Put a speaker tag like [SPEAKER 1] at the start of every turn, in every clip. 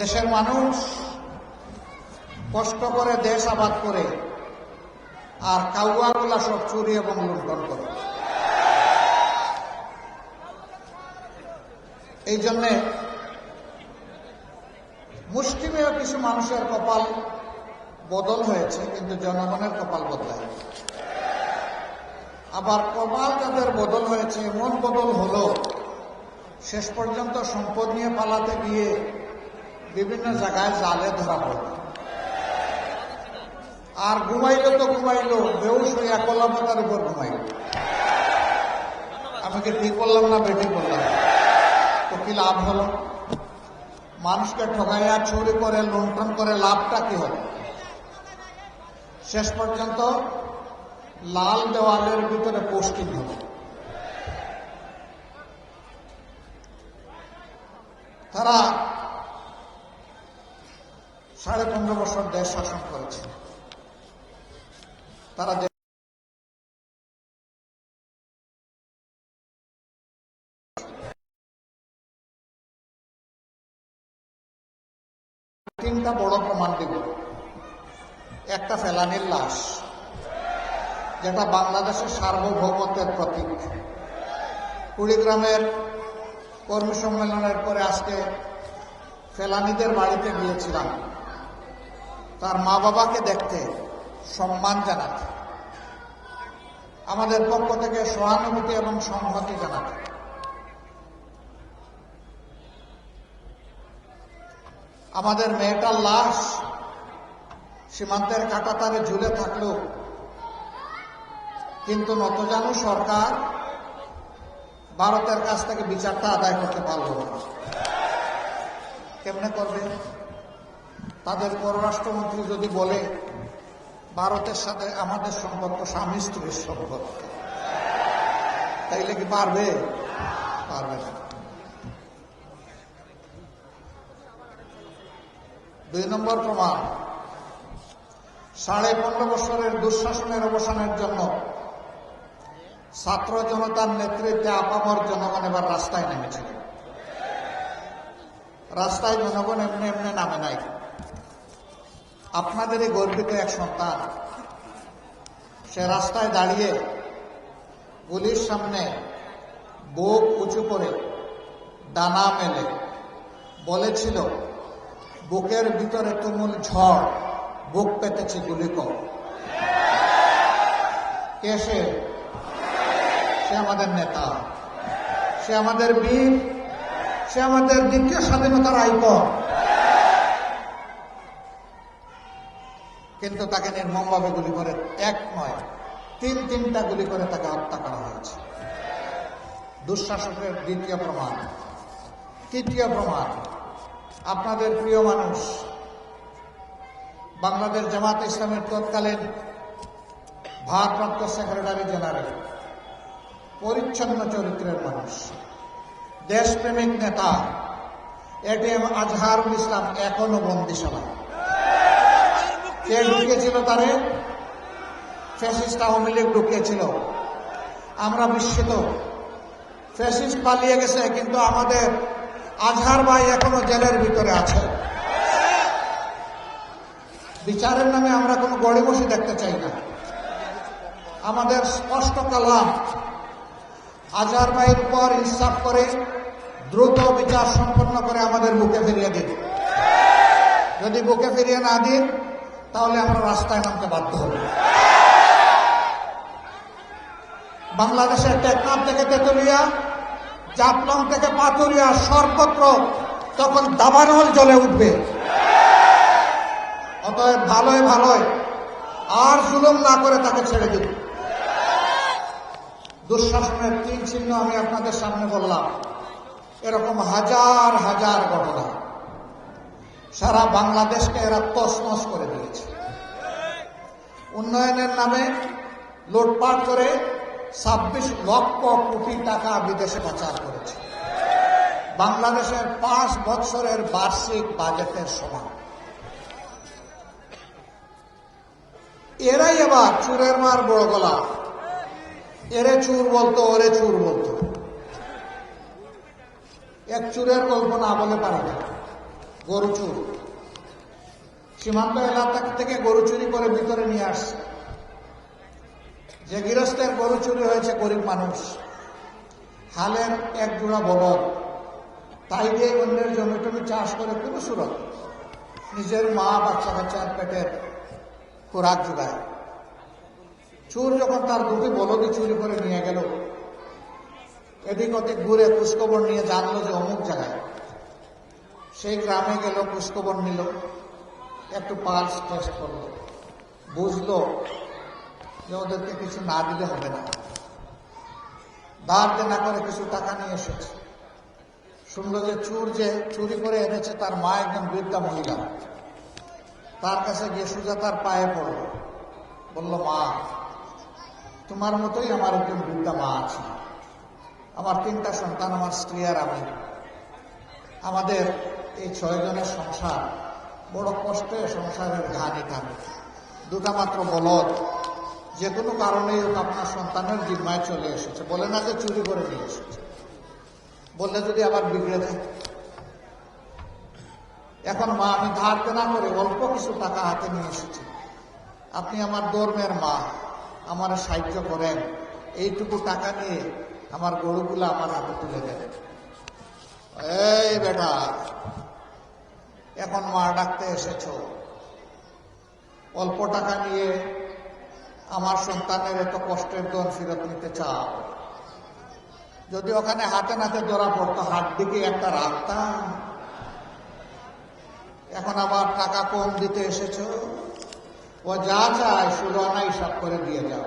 [SPEAKER 1] দেশের মানুষ কষ্ট করে, দেশ আবাদ করে, আর কাউয়াগুলা সব চুরি এবং লুণ্ঠন করে। এই জন্যে মুষ্টিমেয় কিছু মানুষের কপাল বদল হয়েছে, কিন্তু জনগণের কপাল বদলায়। আবার কপাল যাদের বদল হয়েছে এমন বদল হলো, শেষ পর্যন্ত সম্পদ নিয়ে পালাতে গিয়ে বিভিন্ন জায়গায় জালে ধরা পড়ল আর ঘুমাইল তো ঘুমাইল বেউস হয়ে একলামতার উপর ঘুমাইল। আমি কি ঠিক করলাম না বেঠিক করলাম? তো কি লাভ হলো। মানুষকে ঠকাইয়া, চুরি করে, লুণ্ঠন করে লাভটা কি হলো শেষ পর্যন্ত লাল দেওয়ালের ভিতরে পোস্টিং হলো যেটা বাংলাদেশের সার্বভৌমত্বের প্রতীক। কুড়িগ্রামের কর্মী সম্মেলনের পরে আজকে ফেলানিদের বাড়িতে গিয়েছিলাম। তার মা বাবাকে দেখতে সম্মান জানাতে। আমাদের পক্ষ থেকে সহানুভূতি এবং সংহতি জানাতে। আমাদের মেয়েটার লাশ সীমান্তের কাটাতারে ঝুলে থাকল কিন্তু নতজানু সরকার ভারতের কাছ থেকে বিচারটা আদায় করতে পারল না। কেমনে করবে? তাদের পররাষ্ট্রমন্ত্রী যদি বলে, ভারতের সাথে আমাদের সম্পর্ক স্বামী স্ত্রীর সম্পর্ক। তাইলে কি পারবে? পারবে না। দুই নম্বর প্রমাণ, সাড়ে পনেরো বছরের দুঃশাসনের অবসানের জন্য ছাত্র জনতার নেতৃত্বে আপামর জনগণ এবার রাস্তায় নেমেছিল রাস্তায় জনগণ এমনি এমনি নামে নাই। আপনাদেরই গর্বিত এক সন্তান, সে রাস্তায় দাঁড়িয়ে গুলির সামনে বুক উঁচু করে ডানা মেলে। বলেছিল, বুকের ভিতরে তুমুল ঝড়, বুক পেতেছে গুলি কর কে সে? আমাদের নেতা, সে আমাদের বীর, সে আমাদের দ্বিতীয় স্বাধীনতার আইকন। কিন্তু তাকে নির্মমভাবে গুলি করে এক নয়, তিন তিনটা গুলি করে তাকে হত্যা করা হয়েছে। দুঃশাসকের দ্বিতীয় প্রমাণ, তৃতীয় প্রমাণ, আপনাদের প্রিয় মানুষ, বাংলাদেশ জামাত ইসলামের তৎকালীন ভারপ্রাপ্ত সেক্রেটারি জেনারেল পরিচ্ছন্ন চরিত্রের মানুষ। দেশপ্রেমিক নেতা এটিএম আজহারুল ইসলাম এখনও বন্দিশালা কে ঢুকিয়েছিল তারে? ফ্যাসিস্ট আওয়ামী লীগ ঢুকিয়েছিল আমরা বিস্মিত। ফ্যাসিস্ট পালিয়ে গেছে, কিন্তু আমাদের আজহার ভাই এখনও জেলের ভিতরে আছে। বিচারের নামে আমরা কোনো গড়িমসি দেখতে চাই না। আমাদের স্পষ্ট কালাম আজহার ভাইয়ের উপর ইনসাফ করে, দ্রুত বিচার সম্পন্ন করে আমাদের বুকে ফিরিয়ে দিন যদি বুকে ফিরিয়ে না দিন, তাহলে আমরা রাস্তায় নামতে বাধ্য হব। বাংলাদেশের টেকনাফ থেকে তেতুলিয়া চাপলং থেকে পাতুরিয়া সর্বত্র তখন দাবানল জ্বলে উঠবে। অতএব ভালোই ভালোই আর জুলুম না করে তাকে ছেড়ে দিন। দুঃশাসনের তিন চিহ্ন আমি আপনাদের সামনে বললাম। এরকম হাজার হাজার ঘটনা। সারা বাংলাদেশকে এরা তসমস করে দিয়েছে উন্নয়নের নামে লুটপাট করে ছাব্বিশ লক্ষ কোটি টাকা বিদেশে পাচার করেছে। বাংলাদেশের পাঁচ বছরের বার্ষিক বাজেটের সমান। এরাই এবার চুরের মার বড় গলা। এরে চুর বলতো, ওরে চুর বলতো। এক চুরের গল্প না বলে পারে না গরু চুর। সীমান্ত এলাকা থেকে গরু চুরি করে ভিতরে নিয়ে আসছে। যে গৃহস্থের গরু চুরি হয়েছে গরিব মানুষ। হালের এক জোড়া বলদ। তাই দিয়ে অন্যের জমি টমি চাষ করে কোনো সুরত নিজের মা বাচ্চা কাচ্চার পেটের খোরাক যোগায়। চুর যখন তার দুটি বলদি চুরি করে নিয়ে গেল, এদিক ওদিক ঘুরে খোঁজখবর নিয়ে জানলো যে অমুক জায়গায়। সেই গ্রামে গেল খোঁজখবর নিল, একটু পালস টেস্ট করল। বুঝলো যে ওদেরকে কিছু না দিলে হবে না। ধার দেনা করে কিছু টাকা নিয়ে এসেছে। শুনলো যে চুর যে চুরি করে এনেছে, তার মা একজন বৃদ্ধা মহিলা। তার কাছে গিয়ে সুজা তার পায়ে পড়ল। বলল, মা তোমার মতোই আমার একজন বৃদ্ধা মা আছে। আমার তিনটা সন্তান, আমার স্ত্রী আর আমি। আমাদের এই ছয়জনের সংসার বড় কষ্টে সংসারের ঘানি টানে দুটা মাত্র বলদ, যে কোনো কারণেই হোক আপনার সন্তানের জিম্মায় চলে এসেছে। বলে না যে চুরি করে নিয়ে এসেছে। বললে যদি আবার বিগড়ে থাকে। এখন মা, আমি ধার দেনা করে অল্প কিছু টাকা হাতে নিয়ে এসেছি। আপনি আমার দর্মের মা। আমার সাহায্য করেন। এইটুকু টাকা নিয়ে আমার গরুগুলো আমার হাতে তুলে দেন। এই বেটা, এখন মা ডাকতে এসেছ। অল্প টাকা নিয়ে আমার সন্তানের এত কষ্টের দন ফেরত নিতে চাও? যদি ওখানে হাতে নাতে ধরা পড়তো, হাত দিকে একটা রাখতাম। এখন আবার টাকা কম দিতে এসেছ? ও যা চায় সুরানা হিসাব করে দিয়ে যাও।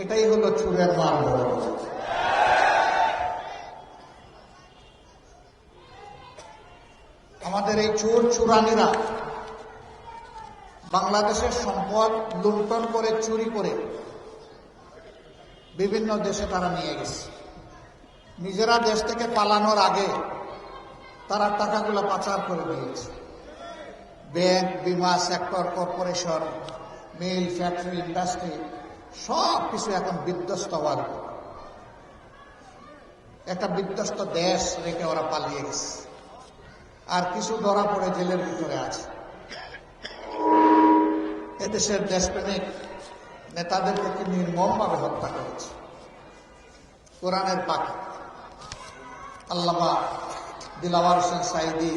[SPEAKER 1] এটাই হলো চুরের মাল বড় আমাদের এই চোর চুরানিরা বাংলাদেশের সম্পদ লুণ্ঠন করে, চুরি করে বিভিন্ন দেশে তারা নিয়ে গেছে। নিজেরা দেশ থেকে পালানোর আগে তারা টাকাগুলো পাচার করে দিয়েছে। ব্যাংক, বিমা sector, corporation, mill, factory, industry, সব কিছু এখন বিধ্বস্ত হওয়ার একটা বিধ্বস্ত দেশ রেখে ওরা পালিয়ে গেছে। আর কিছু ধরা পড়ে জেলের ভিতরে আছে। এদেশের দেশপ্রেমিক নেতাদেরকে কি নির্মমভাবে হত্যা করেছে? কোরআনের পাখি আল্লামা দিলাওয়ার হোসেন সাইদি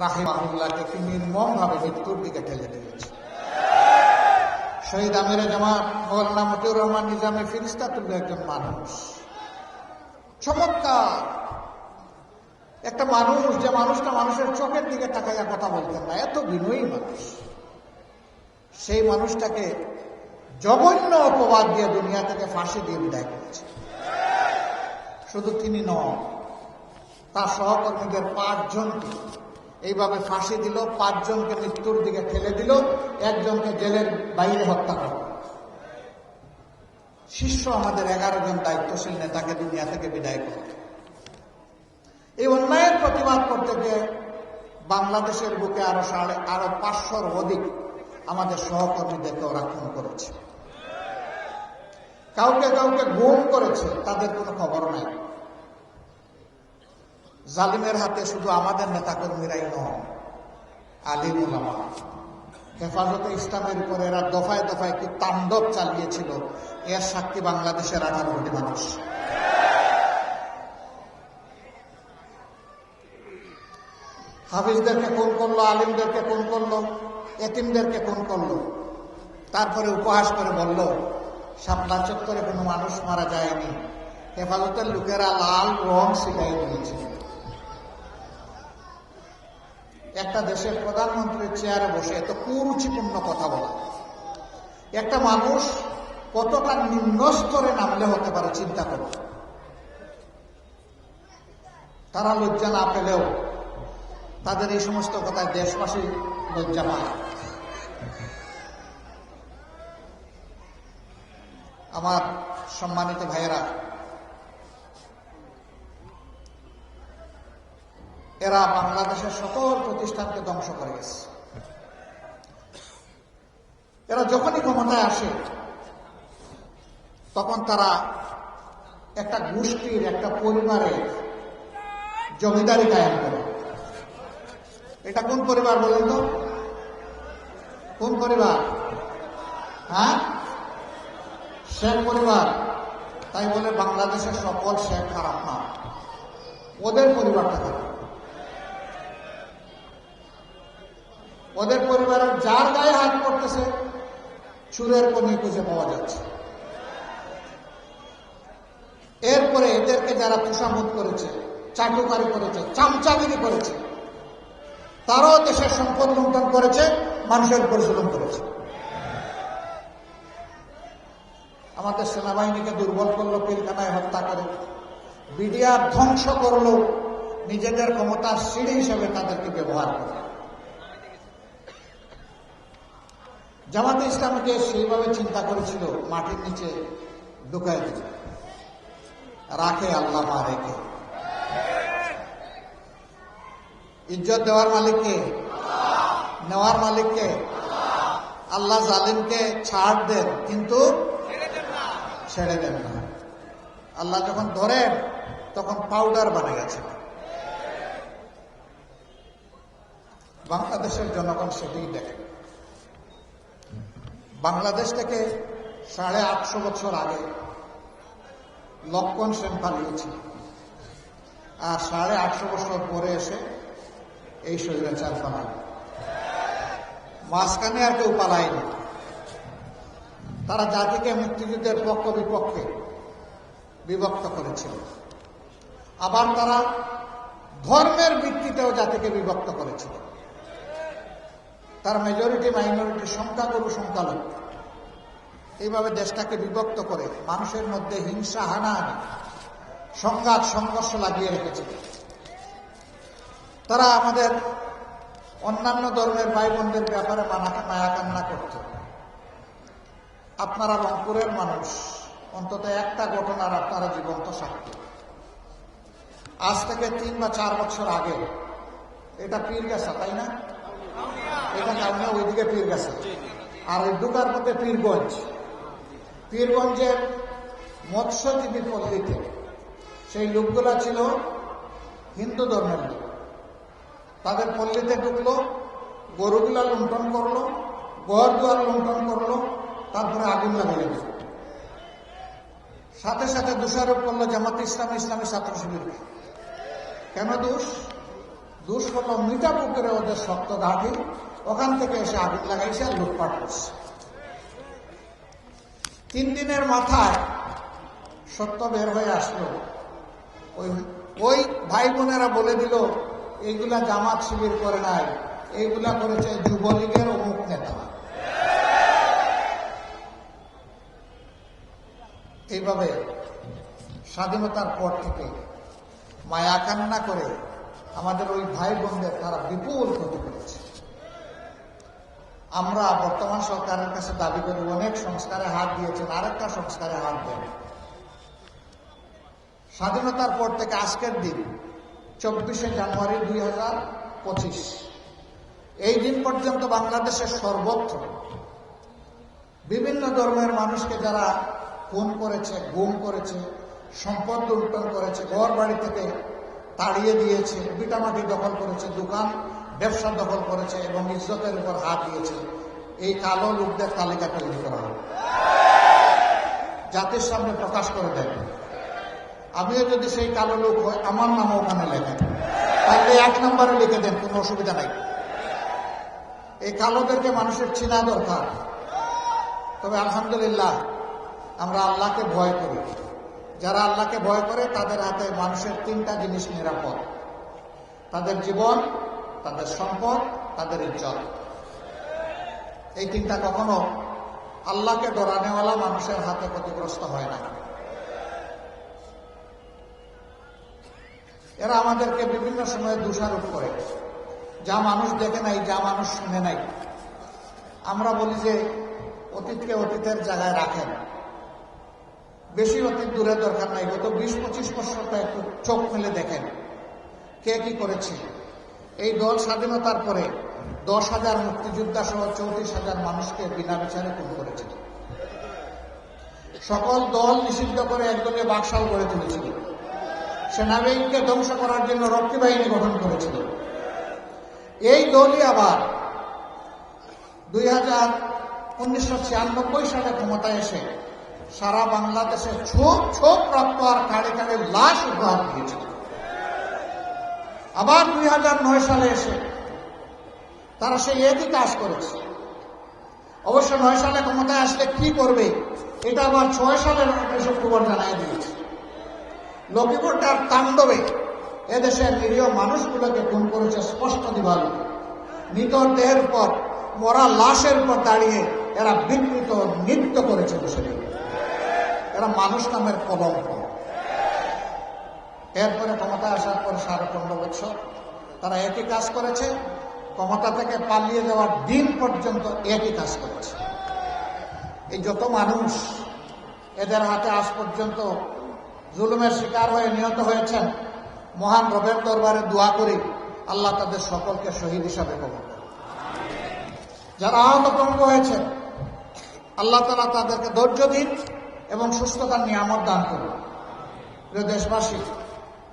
[SPEAKER 1] রাহিমাহুল্লাহকে কি নির্মমভাবে মৃত্যুর দিকে ঠেলে দিয়েছে। শহীদ আমিরে জামাত, মৌলানা মতিউর রহমান নিজামী ফিরিস্তাতুল্লাহ একজন মানুষ। চমৎকার! একটা মানুষ, যে মানুষটা মানুষের চোখের দিকে তাকাইয়া কথা বলতেন না, এত বিনয়ী মানুষ। সেই মানুষটাকে জঘন্য অপবাদ দিয়ে দুনিয়া থেকে ফাঁসি দিয়ে বিদায় করেছে। শুধু তিনি নন, তার সহকর্মীদের পাঁচজনকে এইভাবে ফাঁসি দিল, পাঁচজনকে মৃত্যুর দিকে ঠেলে দিল, একজনকে জেলের বাইরে হত্যা করল শিষ্য আমাদের এগারো জন দায়িত্বশীল নেতাকে দুনিয়া থেকে বিদায় করল। এই অন্যায়ের প্রতিবাদ করতে গিয়ে বাংলাদেশের বুকে আরও সাড়ে আরও পাঁচশোর অধিক আমাদের সহকর্মীদেরকে ওরা খুন করেছে। কাউকে কাউকে গুম করেছে, তাদের কোনো খবর নাই। জালিমের হাতে শুধু আমাদের নেতাকর্মীরাই নয় আলিম উলামা হেফাজতে ইসলামের উপরে এরা দফায় দফায় কি তাণ্ডব চালিয়েছিল। এর সাক্ষী বাংলাদেশের আঠারো কোটি মানুষ। হাফিজদেরকে কোন করল, আলিমদেরকে কোন করল, এতিমদেরকে কোন করল। তারপরে উপহাস করে বলল, শাপলা চত্বরে কোনো মানুষ মারা যায়নি। হেফাজতের লোকেরা লাল রং শিখাই দিয়েছিল একটা দেশের প্রধানমন্ত্রীর চেয়ারে বসে, এত কুরুচিপূর্ণ কথা বলা। একটা মানুষ কতটা নিম্ন স্তরে নামলে হতে পারে, চিন্তা করো। তারা লজ্জা না পেলেও তাদের এই সমস্ত কথায় দেশবাসী লজ্জা পায়। আমার সম্মানিত ভাইয়েরা এরা বাংলাদেশের সকল প্রতিষ্ঠানকে ধ্বংস করে গেছে। এরা যখনই ক্ষমতায় আসে, তখন তারা একটা গোষ্ঠীর, একটা পরিবারের জমিদারি কায়েম করে। এটা কোন পরিবার বলেন তো? কোন পরিবার? হ্যাঁ? শেখ পরিবার। তাই বলে বাংলাদেশের সকল শেখ খারাপ না। ওদের পরিবারটা খারাপ। ওদের পরিবারের যার গায়ে হাত পড়তেছে চুরের কোণে খুঁজে পাওয়া যাচ্ছে। এরপরে এদেরকে যারা তুষামুদ করেছে, চাটুকারি করেছে চামচাগিরি করেছে, তারাও দেশের সম্পদ লুণ্ঠন করেছে, মানুষের পরিশোধন করেছে। আমাদের সেনাবাহিনীকে দুর্বল করল, পিলখানায় হত্যা করে। বিডিআর ধ্বংস করল, নিজেদের ক্ষমতার সিঁড়ি হিসেবে তাদেরকে ব্যবহার করে। জামাতে ইসলামকে সেইভাবে চিন্তা করেছিল, মাটির নিচে ঢুকাই দিল রাখে আল্লাহ রেখে ইজ্জত দেওয়ার মালিককে। নেওয়ার মালিককে। আল্লাহ জালিমকে ছাড় দেন, কিন্তু ছেড়ে দেন না। আল্লাহ যখন ধরেন, তখন পাউডার বানে গেছে। বাংলাদেশের জনগণ সেটাই দেখে। বাংলাদেশ থেকে সাড়ে আটশো বছর আগে লক্ষণ সেন পালিয়েছে। আর সাড়ে আটশো বছর পরে এসে এই স্বৈরাচার পালায় মাঝখানে আর কেউ পালায়নি। তারা জাতিকে মুক্তিযুদ্ধের পক্ষ বিপক্ষে বিভক্ত করেছিল। আবার তারা ধর্মের ভিত্তিতেও জাতিকে বিভক্ত করেছিল। তার মেজরিটি মাইনরিটি সংখ্যাগুরু, সংখ্যালঘু। এইভাবে দেশটাকে বিভক্ত করে মানুষের মধ্যে হিংসা, হানাহানি, সংঘাত, সংঘর্ষ লাগিয়ে রেখেছিল তারা আমাদের অন্যান্য ধর্মের ভাই বোনদের ব্যাপারে মায়া কান্না করত আপনারা রংপুরের মানুষ, অন্তত একটা ঘটনার আপনারা জীবন্ত সাক্ষী। আজ থেকে তিন বা চার বছর আগে, এটা পীর গেছা তাই না? এটা কারণে ওইদিকে পীর গেছে। আর ওই দুটার মধ্যে পীরগঞ্জ। পীরগঞ্জের মৎস্যজীবী পল্লীতে সেই লোকগুলা ছিল হিন্দু ধর্মের লোক। তাদের পল্লীতে ঢুকলো, গরুগুলা লুণ্ঠন করল ঘর দুয়ার লুণ্ঠন করল, তারপরে আগুন লাগিয়ে দিল। সাথে সাথে দোষারোপ করল জামাত ইসলাম, ইসলামী ছাত্র শিবিরকে কেন দোষ? দোষ করল মিঠা পুকুরে ওদের শক্ত ঘাটি। ওখান থেকে এসে আগুন লাগাইছে আর লুটপাট করছে। তিন দিনের মাথায় সত্য বের হয়ে আসলো। ওই ওই ভাই বোনেরা বলে দিল, এইগুলা জামাত শিবির করে নাই, এইগুলা করেছে যুবলীগের অমুক নেতা। এইভাবে স্বাধীনতার পর থেকে মায়া কান্না করে আমাদের ওই ভাই বোনদের তারা বিপুল ক্ষতি করেছে। আমরা বর্তমান সরকারের কাছে দাবি করি, অনেক সংস্কারে হাত দিয়েছেন, আরেকটা সংস্কারে হাত দেন। স্বাধীনতার পর থেকে আজকের দিন, চব্বিশে জানুয়ারি দুই হাজার পঁচিশ, এই দিন পর্যন্ত বাংলাদেশের সর্বত্র বিভিন্ন ধর্মের মানুষকে যারা খুন করেছে, গুম করেছে, সম্পদ লুণ্ঠন করেছে ঘর বাড়ি থেকে তাড়িয়ে দিয়েছে বিটামাটি দখল করেছে, দোকান ব্যবসা দখল করেছে এবং ইজ্জতের উপর হাত দিয়েছে। এই কালো লোকদের তালিকা তৈরি করা হবে। জাতির সামনে প্রকাশ করে দেয়। আমিও যদি সেই কালো লোক হয় আমার নাম ওখানে লেখেন তাহলে এক নম্বরে লিখে দেন, কোনো অসুবিধা নাই। এই কালোদেরকে মানুষের চিনা দরকার। তবে আলহামদুলিল্লাহ, আমরা আল্লাহকে ভয় করি। যারা আল্লাহকে ভয় করে, তাদের হাতে মানুষের তিনটা জিনিস নিরাপদ। তাদের জীবন তাদের সম্পদ, তাদের ইজ্জত। এই তিনটা কখনো আল্লাহকে ডরানেওয়ালা মানুষের হাতে ক্ষতিগ্রস্ত হয় না। এরা আমাদেরকে বিভিন্ন সময়ে দোষারোপ করে। যা মানুষ দেখে নাই, যা মানুষ শুনে নাই। আমরা বলি যে, অতীতকে অতীতের জায়গায় রাখেন। বেশি অতীত দূরে দরকার নাই, গত বিশ পঁচিশ বছরটা একটু চোখ মেলে দেখেন। কে কি করেছে? এই দল স্বাধীনতার পরে দশ হাজার মুক্তিযোদ্ধা সহ চৌত্রিশ হাজার মানুষকে বিনা বিচারে খুন করেছিল। সকল দল নিষিদ্ধ করে একদলীয় বাকশাল গড়ে তুলেছিল। সেনাবাহিনীকে ধ্বংস করার জন্য রক্ষী বাহিনী গঠন করেছিল। এই দলই আবার দুই হাজার উনিশশো ছিয়ানব্বই সালে ক্ষমতায় এসে সারা বাংলাদেশে ছোপ ছোপ রক্ত আর কাড়ে কাড়ে লাশ উপহার দিয়েছিল। আবার দুই হাজার নয় সালে এসে তারা সেই একই কাজ করেছে। অবশ্য নয় সালে ক্ষমতায় আসলে কি করবে, এটা আবার ছয় সালের আঠাশ অক্টোবর জানাই দিয়েছে। লক্ষ্মীপুরটার তাণ্ডবে এদেশের নিরীহ মানুষগুলোকে খুন করেছে স্পষ্ট দিবালু মৃতর দেহের পর মরা লাশের পর দাঁড়িয়ে এরা বিকৃত নৃত্য করেছে দেশের এরা মানুষ নামের কলঙ্ক। এরপরে ক্ষমতায় আসার পর সাড়ে পনেরো বছর তারা একই কাজ করেছে, ক্ষমতা থেকে পালিয়ে যাওয়ার দিন পর্যন্ত একই কাজ করেছে। এই যত মানুষ এদের হাতে আজ পর্যন্ত জুলুমের শিকার হয়ে নিহত হয়েছেন, মহান রবের দরবারে দোয়া করি, আল্লাহ তাদের সকলকে শহীদ হিসাবে কবর যারা আহত পঙ্গ হয়েছে, আল্লাহ তালা তাদেরকে ধৈর্য দিন এবং সুস্থতার নিয়ামত দান করুন। প্রিয় দেশবাসী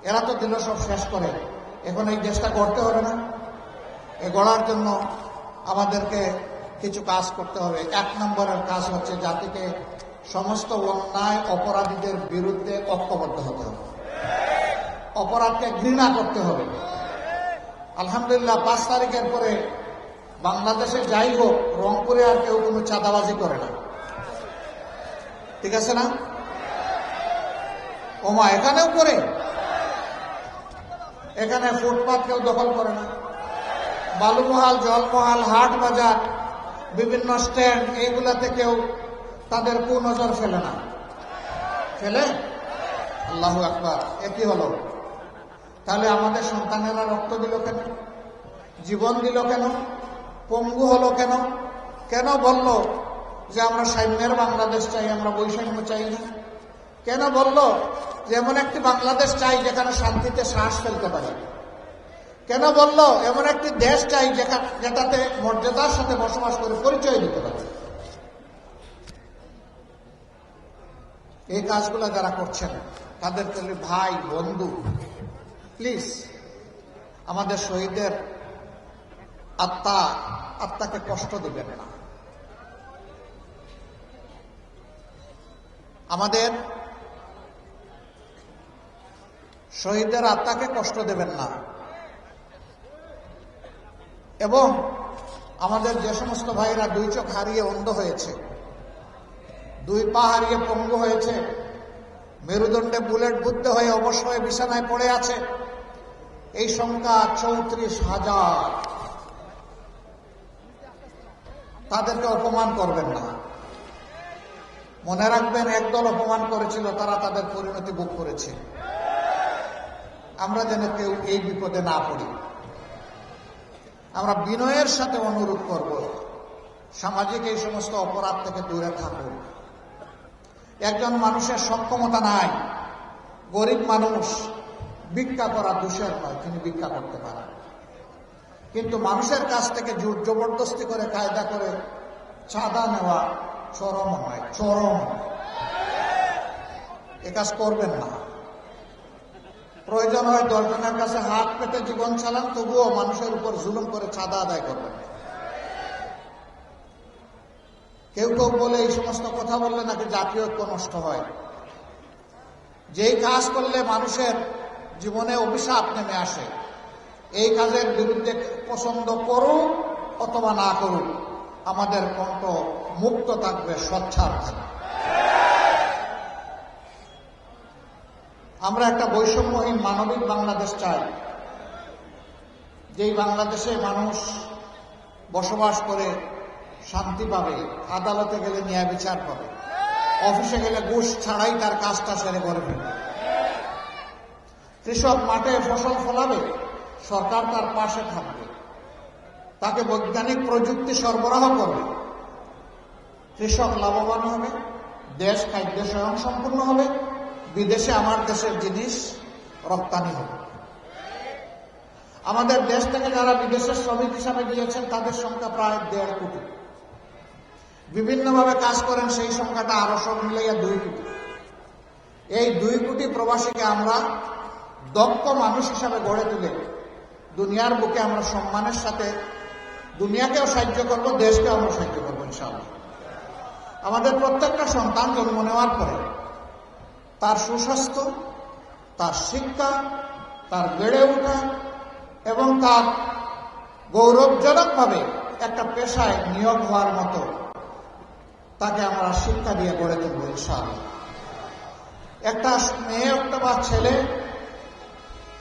[SPEAKER 1] এরা তো দিল সব শেষ করে। এখন এই দেশটা গড়তে হবে না। এ গড়ার জন্য আমাদেরকে কিছু কাজ করতে হবে। এক নম্বরের কাজ হচ্ছে জাতিকে সমস্ত অন্যায় অপরাধীদের বিরুদ্ধে ঐক্যবদ্ধ হতে হবে। অপরাধকে ঘৃণা করতে হবে। আলহামদুলিল্লাহ, পাঁচ তারিখের পরে বাংলাদেশে যাই হোক, রংপুরে আর কেউ কোনো চাঁদাবাজি করে না। ঠিক আছে না? ওমা, এখানেও করে? এখানে ফুটপাথ কেউ দখল করে না। বালুমহাল, জলমহাল, হাট বাজার, বিভিন্ন স্ট্যান্ড, এইগুলাতে কেউ তাদের কুনজর ফেলে না। ফেলে? আল্লাহ আকবার। একই হলো? তাহলে আমাদের সন্তানেরা রক্ত দিল কেন? জীবন দিল কেন? পঙ্গু হলো কেন? কেন বলল যে আমরা সাম্যের বাংলাদেশ চাই, আমরা বৈষম্য চাই না? কেন বলল যে এমন একটি বাংলাদেশ চাই যেখানে শান্তিতে শ্বাস ফেলতে পারি। কেন বলল? এমন একটি দেশ চাই যেটাতে মর্যাদার সাথে বসবাস করে পরিচয় দিতে পারে। এই কাজগুলো যারা করছেন, তাদের বলি ভাই, বন্ধু, প্লিজ, আমাদের শহীদের আত্মা, আত্মাকে কষ্ট দিবেন না। আমাদের শহীদের আত্মাকে কষ্ট দেবেন না। এবং আমাদের যে সমস্ত ভাইরা দুই চোখ হারিয়ে অন্ধ হয়েছে, দুই পা হারিয়ে পঙ্গু হয়েছে, মেরুদণ্ডে বুলেট বুদ্ধ হয়ে অবশ্যই বিছানায় পড়ে আছে, এই সংখ্যা চৌত্রিশ হাজার। তাদেরকে অপমান করবেন না। মনে রাখবেন, একদল অপমান করেছিল, তারা তাদের পরিণতি ভোগ করেছে। আমরা যেন কেউ এই বিপদে না পড়ি। আমরা বিনয়ের সাথে অনুরোধ করব, সামাজিক এই সমস্ত অপরাধ থেকে দূরে থাকুন। একজন মানুষের সক্ষমতা নাই, গরিব মানুষ ভিক্ষা করা দোষের নয়, তিনি ভিক্ষা করতে পারেন। কিন্তু মানুষের কাছ থেকে জোর জবরদস্তি করে কায়দা করে চাঁদা নেওয়া চরম নয়, চরম এ কাজ করবেন না। প্রয়োজন হয় দশজনের কাছে হাত পেতে জীবন চালান, তবুও মানুষের উপর জুলুম করে চাঁদা আদায় করবেন। কেউ কেউ বলে, এই সমস্ত কথা বললে নাকি জাতীয় ঐক্য নষ্ট হয়? যেই কাজ করলে মানুষের জীবনে অভিশাপ নেমে আসে, এই কাজের বিরুদ্ধে পছন্দ করুক অথবা না করুক, আমাদের কণ্ঠ মুক্ত থাকবে স্বচ্ছার থাকবে। আমরা একটা বৈষম্যহীন মানবিক বাংলাদেশ চাই। যেই বাংলাদেশে মানুষ বসবাস করে, শান্তি পাবে, আদালতে গেলে ন্যায় বিচার পাবে, অফিসে গেলে ঘুষ ছাড়াই তার কাজটা সেরে করে ফেলবে। কৃষক মাঠে ফসল ফলাবে, সরকার তার পাশে থাকবে, তাকে বৈজ্ঞানিক প্রযুক্তি সরবরাহ করবে। কৃষক লাভবান হবে, দেশ খাদ্য স্বয়ং সম্পূর্ণ হবে বিদেশে আমার দেশের জিনিস রপ্তানি হবে। আমাদের দেশ থেকে যারা বিদেশের শ্রমিক হিসাবে গিয়েছেন, তাদের সংখ্যা প্রায় দেড় কোটি। বিভিন্নভাবে কাজ করেন, সেই সংখ্যাটা আরও সব মিলাইয়া দুই কোটি। এই দুই কোটি প্রবাসীকে আমরা দক্ষ মানুষ হিসাবে গড়ে তুলে দুনিয়ার বুকে আমরা সম্মানের সাথে দুনিয়াকেও সাহায্য করব, দেশকেও আমরা সাহায্য করব, ইনশাআল্লাহ। আমাদের প্রত্যেকটা সন্তান জন্ম নেওয়ার পরে তার সুস্বাস্থ্য, তার শিক্ষা, তার বেড়ে ওঠা এবং তার গৌরবজনকভাবে একটা পেশায় নিয়োগ হওয়ার মতো তাকে আমরা শিক্ষা দিয়ে গড়ে তুলব ইনশাআল্লাহ। একটা মেয়ে, একটা বা ছেলে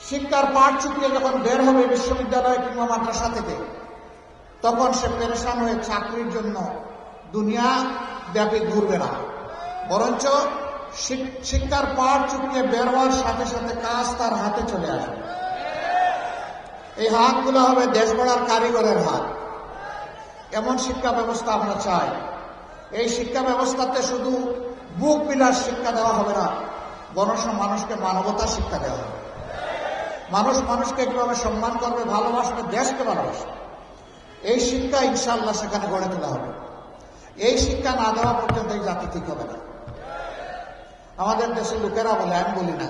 [SPEAKER 1] শিক্ষার পাঠ চুকিয়ে যখন বের হবে বিশ্ববিদ্যালয় কিংবা মাদ্রাসা থেকে, তখন সে পেরেশান হয়ে চাকরির জন্য দুনিয়া ব্যাপী ঘুরবে না। বরঞ্চ শিক্ষার পাঠ চুকিয়ে বের হওয়ার সাথে সাথে কাজ তার হাতে চলে আসবে এই হাতগুলো হবে দেশ গড়ার কারিগরের হাত। এমন শিক্ষা ব্যবস্থা আমরা চাই। এই শিক্ষা ব্যবস্থাতে শুধু বুক বিলাস শিক্ষা দেওয়া হবে না বরং মানুষকে মানবতার শিক্ষা দেওয়া হবে। মানুষ মানুষকে কীভাবে সম্মান করবে, ভালোবাসবে, দেশকে ভালোবাসবে, এই শিক্ষা ইনশাল্লাহ সেখানে গড়ে তোলা হবে। এই শিক্ষা না দেওয়া পর্যন্ত এই জাতি ঠিক হবে না। আমাদের দেশের লোকেরা বলে, আমি বলি না।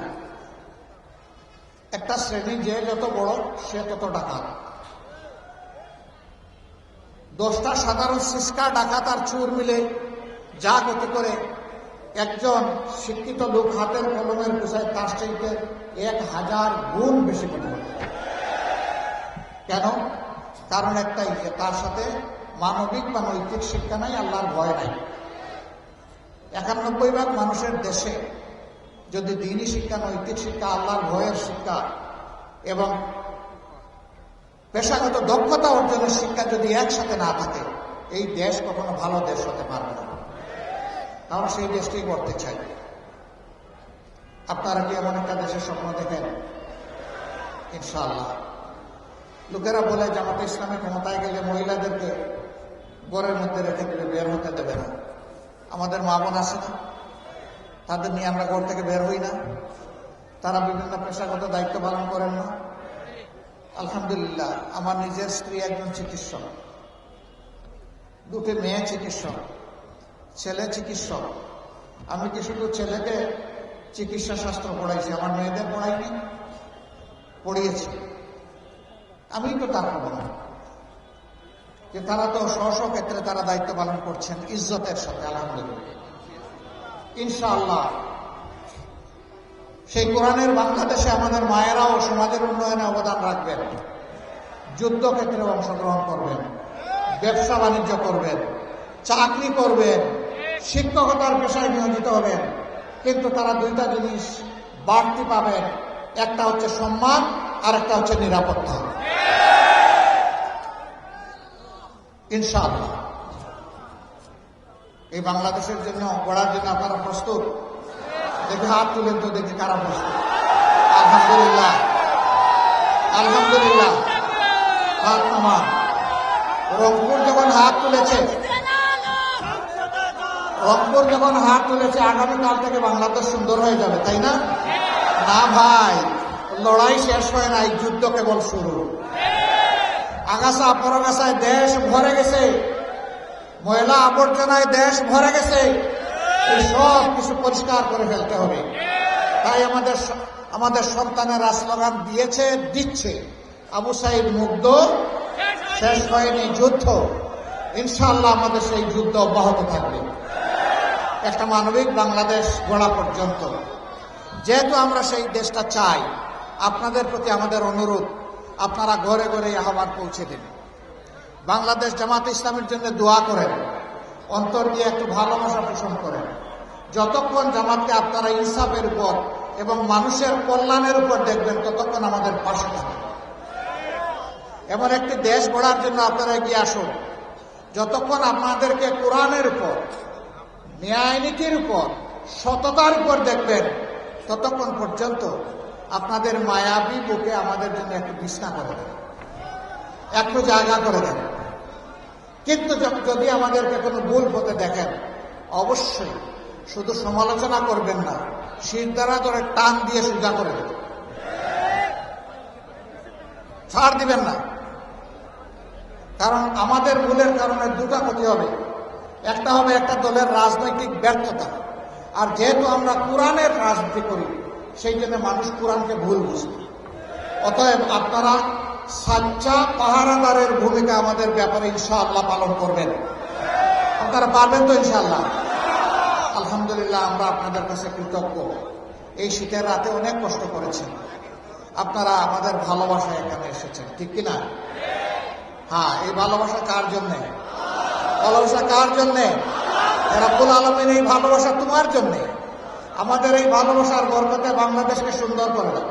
[SPEAKER 1] একটা শ্রেণি যে যত বড়, সে তত ডাকাত। দশটা সাধারণ সিস্কা ডাকাত আর চুর মিলে যা গতি করে একজন শিক্ষিত লোক হাতের কলমের পেশায় তার চাইতে এক হাজার গুণ বেশি গতি। কেন? কারণ একটাই যে তার সাথে মানবিক বা নৈতিক শিক্ষা নাই, আল্লাহর ভয় নাই। একানব্বই ভাগ মানুষের দেশে যদি দিনই শিক্ষা, নৈতিক শিক্ষা, আল্লাহর ভয়ের শিক্ষা এবং পেশাগত দক্ষতা অর্জনের শিক্ষা যদি একসাথে না থাকে, এই দেশ কখনো ভালো দেশ হতে পারবে না। আমরা সেই দেশটাই করতে চাই। আপনারা কি এমন একটা দেশের স্বপ্ন দেখেন? ইনশাআল্লাহ। লোকেরা বলে জামাতে ইসলামী ক্ষমতায় গেলে মহিলাদেরকে ঘরের মধ্যে রেখে দিলে বের হতে দেবে না। আমাদের মা বোন আছে না, তাদের নিয়ে আমরা ঘর থেকে বের হই না। তারা বিভিন্ন পেশাগত দায়িত্ব পালন করেন না। আলহামদুলিল্লাহ, আমার নিজের স্ত্রী একজন চিকিৎসক। দুটি মেয়ে চিকিৎসক, ছেলে চিকিৎসক। আমি কি শুধু ছেলেকে চিকিৎসা শাস্ত্র পড়াইছি, আমার মেয়েদের পড়াইনি? পড়িয়েছি। আমি তো তার না যে তারা তো স্ব ক্ষেত্রে তারা দায়িত্ব পালন করছেন, ইজ্জতের সাথে, আলহামদুলিল্লাহ। ইনশাআল্লাহ, সেই কোরআনের বাংলাদেশে আমাদের মায়েরাও সমাজের উন্নয়নে অবদান রাখবেন যুদ্ধক্ষেত্রে অংশগ্রহণ করবেন, ব্যবসা বাণিজ্য করবেন, চাকরি করবেন, শিক্ষকতার পেশায় নিয়োজিত হবেন, কিন্তু তারা দুইটা জিনিস বাড়তি পাবেন, একটা হচ্ছে সম্মান আর একটা হচ্ছে নিরাপত্তা। ইনশাআল্লাহ। এই বাংলাদেশের জন্য গড়ার জন্য আপনারা প্রস্তুত? দেখি হাত তুলেন তো, দেখি কারা প্রস্তুত? আলহামদুলিল্লাহ। আলহামদুলিল্লাহ। হাত নামা রংপুর যখন হাত তুলেছে, রংপুর যখন হাত তুলেছে, আগামীকাল থেকে বাংলাদেশ সুন্দর হয়ে যাবে, তাই না? না ভাই, লড়াই শেষ হয় নাই, যুদ্ধ কেবল শুরু। আগাছা পরগাছায় দেশ ভরে গেছে। ময়লা আবর্জনায় দেশ ভরে গেছে। এই সব কিছু পরিষ্কার করে ফেলতে হবে। তাই আমাদের আমাদের সন্তানেরা স্লোগান দিয়েছে, দিচ্ছে। আবু সাইদ মুগ্ধ, শেষ হয়নি যুদ্ধ। ইনশাল্লাহ আমাদের সেই যুদ্ধ অব্যাহত থাকবে। একটা মানবিক বাংলাদেশ গড়া পর্যন্ত। যেহেতু আমরা সেই দেশটা চাই, আপনাদের প্রতি আমাদের অনুরোধ আপনারা ঘরে ঘরে আহ্বান পৌঁছে দিন বাংলাদেশ জামাত ইসলামের জন্য দোয়া করেন। অন্তর দিয়ে একটু ভালোবাসা পোষণ করেন। যতক্ষণ জামাতকে আপনারা ইনসাফের উপর এবং মানুষের কল্যাণের উপর দেখবেন, ততক্ষণ আমাদের পাশে থাকবেন। এমন একটি দেশ গড়ার জন্য আপনারা এগিয়ে আসুন। যতক্ষণ আপনাদেরকে কোরআনের উপর, ন্যায় নীতির উপর, সততার উপর দেখবেন, ততক্ষণ পর্যন্ত আপনাদের মায়াবী বুকে আমাদের জন্য একটু বিছনা করে দেন। একটু জায়গা করে দেন। কিন্তু যদি আমাদেরকে কোনো ভুল হতে দেখেন, অবশ্যই শুধু সমালোচনা করবেন না, শির দ্বারা ধরে টান দিয়ে সোজা করে দেবেন। ছাড় দিবেন না। কারণ আমাদের ভুলের কারণে দুটা ক্ষতি হবে। একটা হবে একটা দলের রাজনৈতিক ব্যর্থতা। আর যেহেতু আমরা কোরআনের রাজনীতি করি সেই জন্য মানুষ কোরআনকে ভুল বুঝবে অতএব আপনারা সাচ্চা পাহারাদারের ভূমিকা আমাদের ব্যাপারে ইনশাআল্লাহ পালন করবেন। আপনারা পারবেন তো ইনশাআল্লাহ? আলহামদুলিল্লাহ আমরা আপনাদের কাছে কৃতজ্ঞ। এই শীতের রাতে অনেক কষ্ট করেছেন। আপনারা আমাদের ভালোবাসা এখানে এসেছেন, ঠিক কিনা হ্যাঁ এই ভালোবাসা কার জন্যে? ভালোবাসা কার জন্যে? রাব্বুল আলমিন এই ভালোবাসা তোমার জন্যে। আমাদের এই ভালোবাসার বরকতে বাংলাদেশকে সুন্দর করে দাও।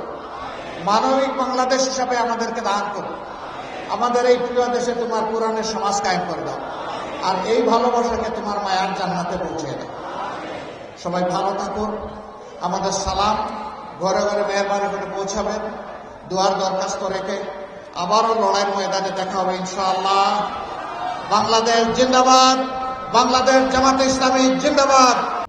[SPEAKER 1] মানবিক বাংলাদেশ হিসাবে আমাদেরকে দান করো। আমাদের এই প্রিয় দেশে তোমার পুরাণের সমাজ কায়েম করে দাও। আর এই ভালোবাসাকে তোমার মায়ার জান্নাতে পৌঁছে দাও। সবাই ভালো থাকুন আমাদের সালাম ঘরে ঘরে মেহরবানি করে পৌঁছাবেন দুয়ার দরখাস্ত রেখে আবারও লড়াইয়ের ময়দানে দেখা হবে ইনশাআল্লাহ। বাংলাদেশ জিন্দাবাদ। বাংলাদেশ জামাতে ইসলামী জিন্দাবাদ।